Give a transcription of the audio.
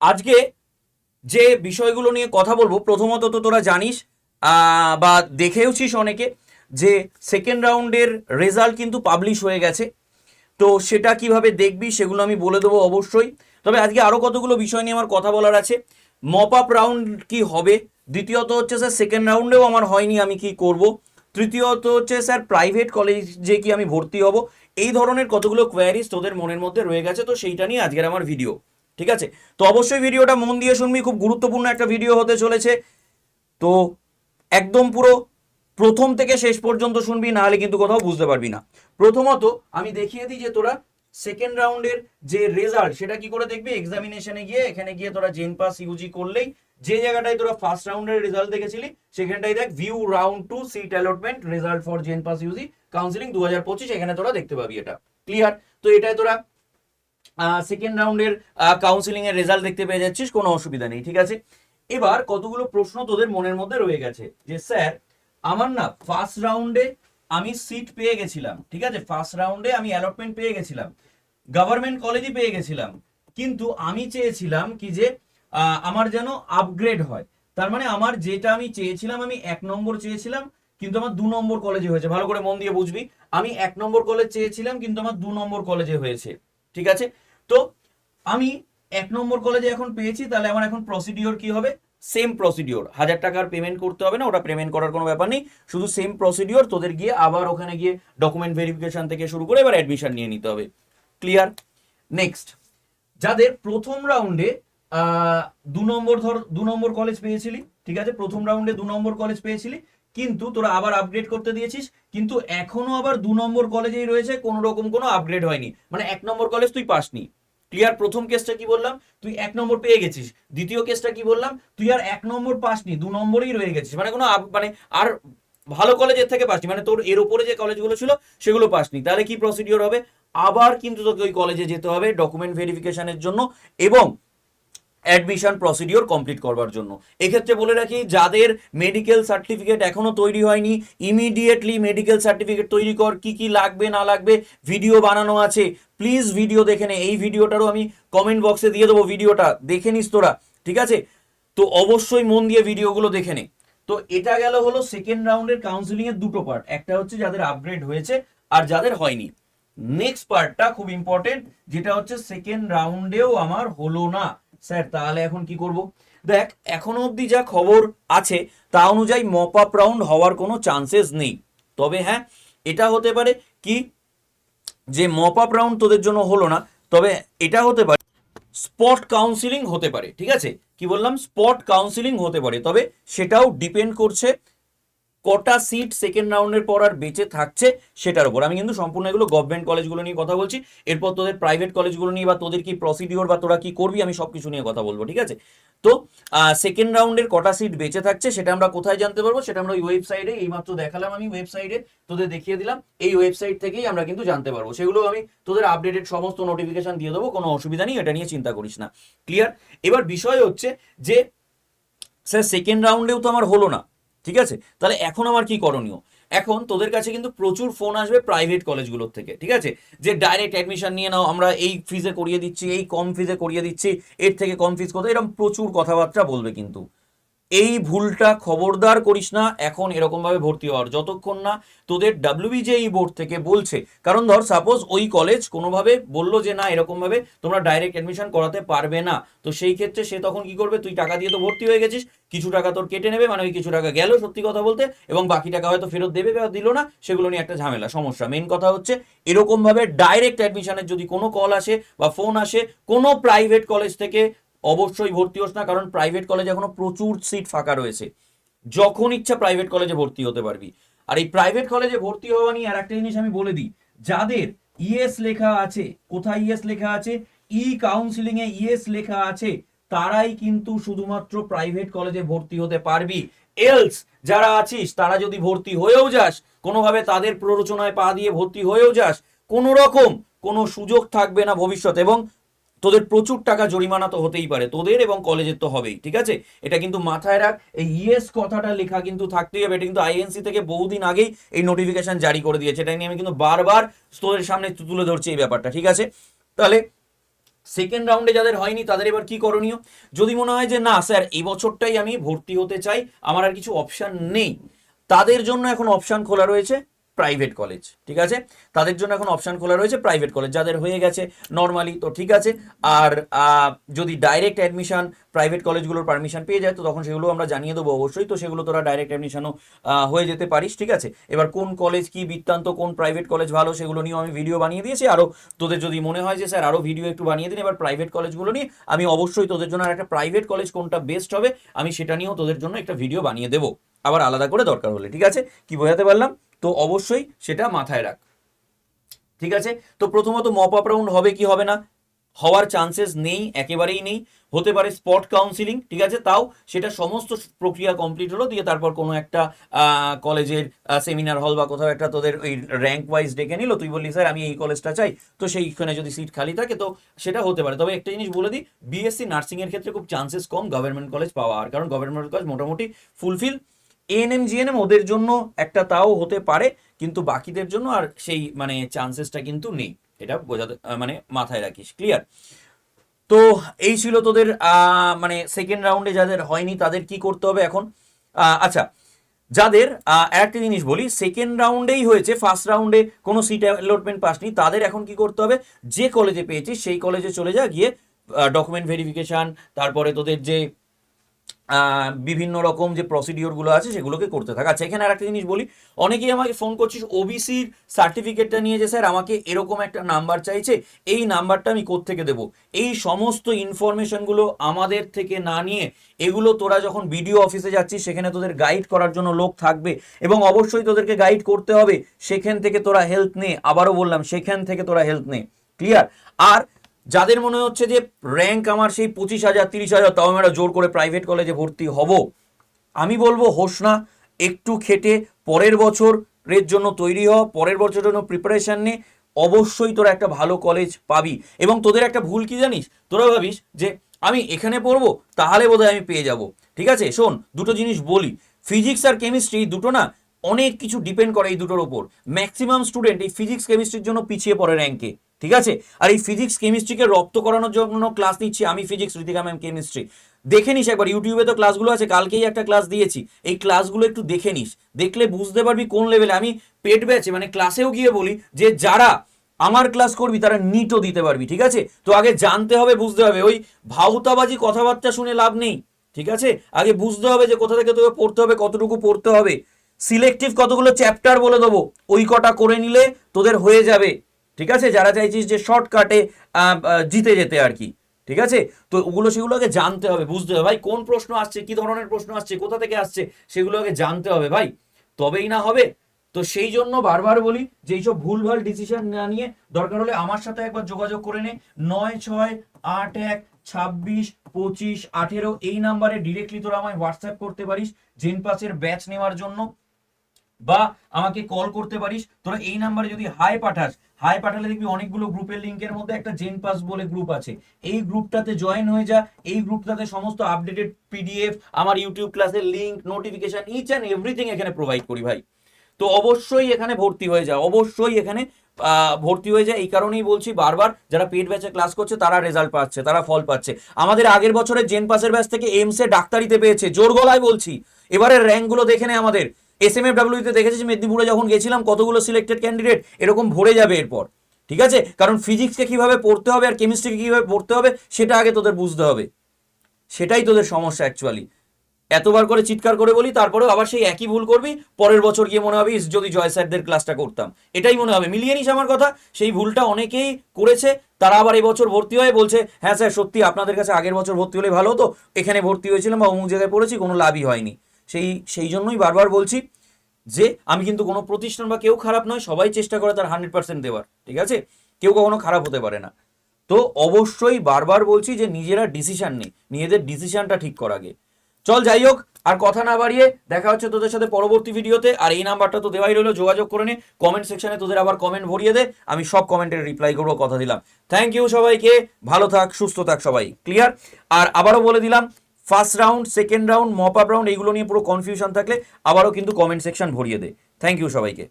আজকে যে বিষয়গুলো নিয়ে কথা বলব, প্রথমত তো তোরা জানিস বা দেখেওছিস অনেকে যে সেকেন্ড রাউন্ডের রেজাল্ট কিন্তু পাবলিশ হয়ে গেছে। তো সেটা কীভাবে দেখবি সেগুলো আমি বলে দেবো অবশ্যই। তবে আজকে আরও কতগুলো বিষয় নিয়ে আমার কথা বলার আছে। মপ আপ রাউন্ড কি হবে? দ্বিতীয়ত হচ্ছে স্যার সেকেন্ড রাউন্ডেও আমার হয়নি, আমি কি করব? তৃতীয়ত হচ্ছে স্যার প্রাইভেট কলেজে কি আমি ভর্তি হব? এই ধরনের কতগুলো কোয়ারিজ তোদের মনের মধ্যে রয়ে গেছে, তো সেইটা নিয়ে আজকের আমার ভিডিও ঠিক আছে? তো অবশ্যই ভিডিওটা মন দিয়ে শুনবি, খুব গুরুত্বপূর্ণ একটা ভিডিও হতে চলেছে। তো একদম পুরো প্রথম থেকে শেষ পর্যন্ত শুনবি না হলে কিন্তু কোথাও বুঝতে পারবি না। প্রথমত আমি দেখিয়ে দিই যে তোরা সেকেন্ড রাউন্ডের যে রেজাল্ট সেটা কি করে দেখবি? এক্সামিনেশনে গিয়ে, এখানে গিয়ে তোরা জেন পাস ইউজি করলেই যে জায়গাটায় তোরা ফার্স্ট রাউন্ডের রেজাল্ট দেখেছিলি সেখানটাই দেখ view round two seat allotment result for JENPAS UG counselling দু হাজার পঁচিশ, এখানে তোরা দেখতে পাবি এটা। ক্লিয়ার তো এটাই তোরা সেকেন্ড রাউন্ডের কাউন্সিলিং এর রেজাল্ট দেখতে পেয়ে যাচ্ছিস, কোনো অসুবিধা নেই, ঠিক আছে? এবার কতগুলো প্রশ্ন তোদের মনের মধ্যে রয়ে গেছে? যে, স্যার, আমার না ফার্স্ট রাউন্ডে আমি সিট পেয়ে গেছিলাম, ঠিক আছে? ফার্স্ট রাউন্ডে আমি অ্যালটমেন্ট পেয়ে গেছিলাম গভর্নমেন্ট কলেজে পেয়ে গেছিলাম, কিন্তু আমি চেয়েছিলাম কি যে আমার যেন আপগ্রেড হয়। তার মানে আমার যেটা আমি চেয়েছিলাম, আমি এক নম্বর চেয়েছিলাম, কিন্তু আমার দু নম্বর কলেজে হয়েছে। ভালো করে মন দিয়ে বুঝবি, আমি এক নম্বর কলেজ চেয়েছিলাম, কিন্তু আমার দু নম্বর কলেজে হয়েছে। ঠিক আছে? তো আমি এক নম্বর কলেজে এখন পেয়েছি, তাহলে আমার এখন প্রসিডিওর কি হবে? সেম প্রসিডিওর হাজার টাকার পেমেন্ট করতে হবে না, ওটা পেমেন্ট করার কোনো ব্যাপার নেই। শুধু সেম প্রসিডিওর তোদের গিয়ে আবার ওখানে গিয়ে ডকুমেন্ট ভেরিফিকেশন থেকে শুরু করে এবার অ্যাডমিশন নিয়ে নিতে হবে। ক্লিয়ার নেক্সট যাদের প্রথম রাউন্ডে দু নম্বর ধর, দু নম্বর কলেজ পেয়েছিলি, ঠিক আছে? প্রথম রাউন্ডে দু নম্বর কলেজ পেয়েছিলি কিন্তু তোরা আবার আপগ্রেড করতে দিয়েছিস, কিন্তু এখনও আবার দু নম্বর কলেজেই রয়েছে, কোনো রকম কোনো আপগ্রেড হয়নি। মানে এক নম্বর কলেজ তুই পাসনি। ক্লিয়ার প্রথম কেসটা কি বললাম? তুই এক নম্বর পেয়ে গেছিস। দ্বিতীয় কেসটা কি বললাম? তুই আর এক নম্বর পাসনি, দু নম্বরেই রয়ে গেছিস। মানে কোনো মানে আর ভালো কলেজের থেকে পাসনি। মানে তোর এর উপরে যে কলেজগুলো ছিল, সেগুলো পাসনি। তাহলে কি প্রসিডিওর হবে? আবার কিন্তু তোকে ওই কলেজে যেতে হবে ডকুমেন্ট ভেরিফিকেশনের জন্য এবং অ্যাডমিশন প্রসিডিওর কমপ্লিট করবার জন্য। এক্ষেত্রে বলে রাখি, যাদের মেডিকেল সার্টিফিকেট এখনও তৈরি হয়নি ইমিডিয়েটলি মেডিকেল সার্টিফিকেট তৈরি কর, কি কি লাগবে, না লাগবে ভিডিও বানানো আছে। প্লিজ ভিডিও দেখে নে। এই ভিডিওটারও আমি কমেন্ট বক্সে দিয়ে দেবো ভিডিওটা দেখে নিস তোরা, ঠিক আছে? তো অবশ্যই মন দিয়ে ভিডিওগুলো দেখে নে। তো এটা গেল হলো সেকেন্ড রাউন্ডের কাউন্সিলিং এর দুটো পার্ট একটা হচ্ছে যাদের আপগ্রেড হয়েছে আর যাদের হয়নি। নেক্সট পার্টটা খুব ইম্পর্টেন্ট যেটা হচ্ছে সেকেন্ড রাউন্ডেও আমার হলো না। স্যার, তাহলে এখন কি করব? দেখ, এখনও অবধি যা খবর আছে, তা অনুযায়ী মপ আপ রাউন্ড হওয়ার কোনো চান্সেস নেই। তবে হ্যাঁ এটা হতে পারে কি, যে মপ আপ রাউন্ড তোদের জন্য হলো না, তবে এটা হতে পারে স্পট কাউন্সিলিং হতে পারে, ঠিক আছে? কি বললাম? স্পট কাউন্সিলিং হতে পারে, তবে সেটাও ডিপেন্ড করছে কটা সিট সেকেন্ড রাউন্ডের পর আর বেঁচে থাকছে সেটার উপর। আমি কিন্তু সম্পূর্ণ এগুলো গভর্নমেন্ট কলেজগুলো নিয়ে কথা বলছি। এরপর তোদের প্রাইভেট কলেজগুলো নিয়ে বা তোদের কি প্রসিডিওর বা তোরা কি করবি, আমি সবকিছু নিয়ে কথা বলব, ঠিক আছে? তো সেকেন্ড রাউন্ডের কটা সিট বেঁচে থাকছে সেটা আমরা কোথায় জানতে পারব, সেটা আমরা ওই ওয়েবসাইটে এইমাত্র দেখালাম আমি ওয়েবসাইটে তোদের দেখিয়ে দিলাম। এই ওয়েবসাইট থেকেই আমরা কিন্তু জানতে পারব। সেগুলো আমি তোদের আপডেটেড সমস্ত নোটিফিকেশন দিয়ে দেবো, কোনো অসুবিধা নেই, এটা নিয়ে চিন্তা করিস না। ক্লিয়ার এবার বিষয় হচ্ছে যে স্যার সেকেন্ড রাউন্ডেও তো আমার হলো না। ঠিক আছে? তাহলে এখন আমার কি করণীয়? এখন তোদের কাছে কিন্তু প্রচুর ফোন আসবে প্রাইভেট কলেজগুলোর থেকে, ঠিক আছে? যে ডাইরেক্ট অ্যাডমিশন নিয়ে নাও, আমরা এই ফিজে করিয়ে দিচ্ছি, এই কম ফিজে করিয়ে দিচ্ছি, এর থেকে কম ফিজ কত? এরকম প্রচুর কথাবার্তা বলবে কিন্তু। এই ভুলটা খবরদার করিস না, এখন এরকমভাবে ভর্তি হওয়ার। যতক্ষণ না তোদের ডাব্লিউবিজেই বোর্ড থেকে বলছে, কারণ ধর সাপোজ ওই কলেজ কোনোভাবে বলল যে না, এরকমভাবে তোমরা ডাইরেক্ট অ্যাডমিশন করাতে পারবে না। তো সেই ক্ষেত্রে সে তখন কি করবে? তুই টাকা দিয়ে তো ভর্তি হয়ে গেছিস, কিছু টাকা তোর কেটে নেবে মানে ওই কিছু টাকা গেল সত্যি কথা বলতে, এবং বাকি টাকা হয়তো ফেরত দেবে বা দিল না, সেগুলো নিয়ে একটা ঝামেলা, সমস্যা। মেন কথা হচ্ছে, এরকমভাবে ডাইরেক্ট অ্যাডমিশনের যদি কোনো কল আসে বা ফোন আসে, কোনো প্রাইভেট কলেজ থেকে অবশ্যই ভর্তি হোস না, কারণ প্রাইভেট কলেজে এখনও প্রচুর সিট ফাঁকা রয়েছে। যখন ইচ্ছা প্রাইভেট কলেজে ভর্তি হতে পারবি। আর এই প্রাইভেট কলেজে ভর্তি হওয়া নিয়ে আর একটা জিনিস আমি বলে দিই, যাদের ইএস লেখা আছে, কোথায় ইএস লেখা আছে? ই কাউন্সিলিং এ ইএস লেখা আছে, তারাই কিন্তু শুধুমাত্র প্রাইভেট কলেজে ভর্তি হতে পারবি। এলস যারা আছিস, তারা যদি ভর্তি হয়েও যাস, কোনোভাবে তাদের প্ররোচনায় পা দিয়ে ভর্তি হয়েও যাস কোনো রকম কোনো সুযোগ থাকবে না ভবিষ্যৎ এবং তোদের প্রচুর টাকা জরিমানা তো হতেই পারে, তোদের এবং কলেজের তো হবেই, ঠিক আছে? এটা কিন্তু মাথায় রাখ, এই ইয়েস কথাটা লেখা কিন্তু থাকতেই হবে, এটা কিন্তু আইএনসি থেকে বহুদিন আগেই এই নোটিফিকেশন জারি করে দিয়েছে, এটা নিয়ে আমি কিন্তু বারবার তোদের সামনে তুলে ধরছি এই ব্যাপারটা, ঠিক আছে? তাহলে সেকেন্ড রাউন্ডে যাদের হয়নি, তাদের এবার কি করণীয়? যদি মনে হয় যে না, স্যার, এই বছরটাই আমি ভর্তি হতে চাই, আমার আর কিছু অপশান নেই, তাদের জন্য এখন অপশান খোলা রয়েছে। প্রাইভেট কলেজ ঠিক আছে? তাদের জন্য এখন অপশান খোলা রয়েছে প্রাইভেট কলেজ যাদের হয়ে গেছে নর্মালি তো ঠিক আছে। আর যদি ডাইরেক্ট অ্যাডমিশন প্রাইভেট কলেজগুলোর পারমিশন পেয়ে যায়, তো তখন সেগুলো আমরা জানিয়ে দেবো অবশ্যই। তো সেগুলো তোরা ডাইরেক্ট অ্যাডমিশনও হয়ে যেতে পারিস, ঠিক আছে? এবার কোন কলেজ কি বৃত্তান্ত, কোন প্রাইভেট কলেজ ভালো, সেগুলো নিয়েও আমি ভিডিও বানিয়ে দিয়েছি। আরও তোদের যদি মনে হয় যে, স্যার আরও ভিডিও একটু বানিয়ে দিন। এবার প্রাইভেট কলেজগুলো নিয়ে আমি অবশ্যই তোদের জন্য আর একটা প্রাইভেট কলেজ কোনটা বেস্ট হবে, আমি সেটা নিয়েও তোদের জন্য একটা ভিডিও বানিয়ে দেবো। আবার আলাদা করে দরকার হলে, ঠিক আছে? কি বোঝাতে পারলাম? তো অবশ্যই সেটা মাথায় রাখ। ঠিক আছে? তো প্রথমত মপ আপ রাউন্ড হবে কি হবে না? হওয়ার চান্সেস নেই, একেবারেই নেই। হতে পারে স্পট কাউন্সিলিং ঠিক আছে? তাও সেটা সমস্ত প্রক্রিয়া কমপ্লিট হলো, দিয়ে তারপর কোনো একটা কলেজের সেমিনার হল বা কোথাও একটা তোদের ওই র্যাঙ্ক ওয়াইজ ডেকে নিল, তুই বললি, স্যার, আমি এই কলেজটা চাই। তো সেইখানে যদি সিট খালি থাকে, তো সেটা হতে পারে। তবে একটা জিনিস বলে দিই বিএসসি নার্সিংয়ের ক্ষেত্রে খুব চান্সেস কম গভর্নমেন্ট কলেজ পাওয়া, আর কারণ গভর্নমেন্ট কলেজ মোটামুটি ফুলফিল এএনএম জিএনএম ওদের জন্য একটা তাও হতে পারে, কিন্তু বাকিদের জন্য আর সেই মানে চান্সেসটা কিন্তু নেই। এটা বোঝাতে মানে মাথায় রাখিস ক্লিয়ার তো এই ছিল তোদের মানে সেকেন্ড রাউন্ডে যাদের হয়নি তাদের কি করতে হবে এখন? আচ্ছা যাদের একটা জিনিস বলি সেকেন্ড রাউন্ডেই হয়েছে ফার্স্ট রাউন্ডে কোনো সিট অ্যালটমেন্ট পাসনি, তাদের এখন কি করতে হবে? যে কলেজে পেয়েছিস, সেই কলেজে চলে যা, গিয়ে ডকুমেন্ট ভেরিফিকেশন তারপরে তোদের যে বিভিন্ন রকম যে প্রসিডিওরগুলো আছে সেগুলোকে করতে থাক। আচ্ছা এখানে আরেকটা জিনিস বলি, অনেকেই আমাকে ফোন করছিস ওবিসির সার্টিফিকেটটা নিয়ে যে স্যার, আমাকে এরকম একটা নাম্বার চাইছে, এই নাম্বারটা আমি কোত্থেকে দেবো? এই সমস্ত ইনফরমেশনগুলো আমাদের থেকে না নিয়ে, এগুলো তোরা যখন বিডিও অফিসে যাচ্ছিস, সেখানে তোদের গাইড করার জন্য লোক থাকবে এবং অবশ্যই তোদেরকে গাইড করতে হবে। সেখান থেকে তোরা হেল্প নে, আবারও বললাম, সেখান থেকে তোরা হেল্প নে। ক্লিয়ার আর যাদের মনে হচ্ছে যে র্যাঙ্ক আমার সেই পঁচিশ হাজার, তিরিশ হাজার, তাও আমরা জোর করে প্রাইভেট কলেজে ভর্তি হব। আমি বলব হোস না একটু খেটে পরের বছরের জন্য তৈরি হ, পরের বছরের জন্য প্রিপারেশন নে। অবশ্যই তোরা একটা ভালো কলেজ পাবি। এবং তোদের একটা ভুল কি জানিস? তোরা ভাবিস যে আমি এখানে পড়ব, তাহলে বোধহয় আমি পেয়ে যাব। ঠিক আছে? শোন, দুটো জিনিস বলি। ফিজিক্স আর কেমিস্ট্রি দুটো না অনেক কিছু ডিপেন্ড করে এই দুটোর ওপর। ম্যাক্সিমাম স্টুডেন্ট এই ফিজিক্স কেমিস্ট্রির জন্য পিছিয়ে পড়ে র্যাঙ্কে ঠিক আছে? আর এই ফিজিক্স কেমিস্ট্রিকে রপ্ত করানোর জন্য ক্লাস নিচ্ছি আমি ফিজিক্স ঋতিকা ম্যাম কেমিস্ট্রি দেখে নিস একবার ইউটিউবে তো ক্লাসগুলো আছে, কালকেই একটা ক্লাস দিয়েছি। এই ক্লাসগুলো একটু দেখে নিস। দেখলে বুঝতে পারবি কোন লেভেলে আমি পেট ব্যাচে মানে ক্লাসেও গিয়ে বলি যে যারা আমার ক্লাস করবি, তারা নিটও দিতে পারবি, ঠিক আছে? তো আগে জানতে হবে, বুঝতে হবে। ওই ভাউতাবাজি কথাবার্তা শুনে লাভ নেই, ঠিক আছে? আগে বুঝতে হবে যে কোথা থেকে তোকে পড়তে হবে, কতটুকু পড়তে হবে। সিলেক্টিভ কতগুলো চ্যাপ্টার বলে দেবো? ওই কটা করে নিলে তোদের হয়ে যাবে। ঠিক আছে? যারা চাইছিস যে শর্টকাটে জিতে যেতে আর কি। ঠিক আছে? তো ওগুলো সেগুলো আগে জানতে হবে, বুঝতে হবে। ভাই, কোন প্রশ্ন আসছে? কি ধরনের প্রশ্ন আসছে? কোথা থেকে আসছে? সেগুলো আগে জানতে হবে, ভাই। তবেই না হবে। তো সেই জন্য বারবার বলি যে এইসব ভুলভাল ডিসিশন না নিয়ে দরকার হলে আমার সাথে একবার যোগাযোগ করে নে। নয়, ছয়, আট, এক, ছাব্বিশ, পঁচিশ, আঠেরো, এই নাম্বারে ডিরেক্টলি তোরা আমায় হোয়াটসঅ্যাপ করতে পারিস। জেন পাসের ব্যাচ নেওয়ার জন্য। বা আমাকে কল করতে পারিস, তোরা এই নাম্বারে যদি হাই পাঠাস হাই পাঠালে দেখবি অনেকগুলো গ্রুপের লিঙ্কের মধ্যে একটা জেন পাস বলে গ্রুপ আছে। এই গ্রুপটাতে জয়েন হয়ে যা, এই গ্রুপটাতে সমস্ত আপডেটেড পিডিএফ আমার ইউটিউব ক্লাসের link notification each and everything এখানে প্রোভাইড করি ভাই। তো অবশ্যই এখানে ভর্তি হয়ে যা, অবশ্যই এখানে ভর্তি হয়ে যায় এই কারণেই বলছি বারবার, যারা পেড ব্যাচে ক্লাস করছে, তারা রেজাল্ট পাচ্ছে, তারা ফল পাচ্ছে। আমাদের আগের বছরের জেন পাসের ব্যাচ থেকে এমসে ডাক্তারিতে পেয়েছে, জোর গলায় বলছি। এবারের র্যাঙ্কগুলো দেখে নে আমাদের। এস এম এফ ডাব্লিউতে দেখেছিস মেদিনীপুরে যখন গেছিলাম, কতগুলো সিলেক্টেড ক্যান্ডিডেট এরকম ভরে যাবে এরপর। ঠিক আছে? কারণ ফিজিক্সকে কীভাবে পড়তে হবে আর কেমিস্ট্রিকে কীভাবে পড়তে হবে, সেটা আগে তোদের বুঝতে হবে। সেটাই তোদের সমস্যা অ্যাকচুয়ালি এতবার করে চিৎকার করে বলি, তারপরেও আবার সেই একই ভুল করবি, পরের বছর গিয়ে মনে হবে যদি জয় স্যারদের ক্লাসটা করতাম। এটাই মনে হবে। মিলিয়ে নিস আমার কথা, সেই ভুলটা অনেকেই করেছে, তারা আবার এই বছর ভর্তি হয়ে, বলছে হ্যাঁ স্যার, সত্যি, আপনাদের কাছে আগের বছর ভর্তি হলে ভালো হতো। এখানে ভর্তি হয়েছিলাম বা অমুক জায়গায় পড়েছি, কোনো লাভই হয়নি। সেই সেই জন্যই বারবার বলছি যে আমি কিন্তু কোনো প্রতিষ্ঠান বা কেউ খারাপ নয়, সবাই চেষ্টা করে তার হান্ড্রেড পার্সেন্ট দেওয়ার, ঠিক আছে? কেউ কখনো খারাপ হতে পারে না। তো অবশ্যই বারবার বলছি যে নিজেরা ডিসিশন নেই নিজেদের ডিসিশনটা ঠিক কর আগে। চল যাই হোক, আর কথা না বাড়িয়ে দেখা হচ্ছে তোদের সাথে পরবর্তী ভিডিওতে, আর এই নাম্বারটা তো দেওয়াই রইল, যোগাযোগ করে নে কমেন্ট সেকশনে তোদের আবার কমেন্ট ভরিয়ে দে, আমি সব কমেন্টের রিপ্লাই করব, কথা দিলাম। থ্যাংক ইউ সবাইকে, ভালো থাক, সুস্থ থাক সবাই ক্লিয়ার আর আবারও বলে দিলাম first round second round mop up round এইগুলো নিয়ে পুরো কনফিউশন থাকলে আবারও কিন্তু কমেন্ট সেকশন ভরিয়ে দেয় থ্যাংক ইউ সবাইকে।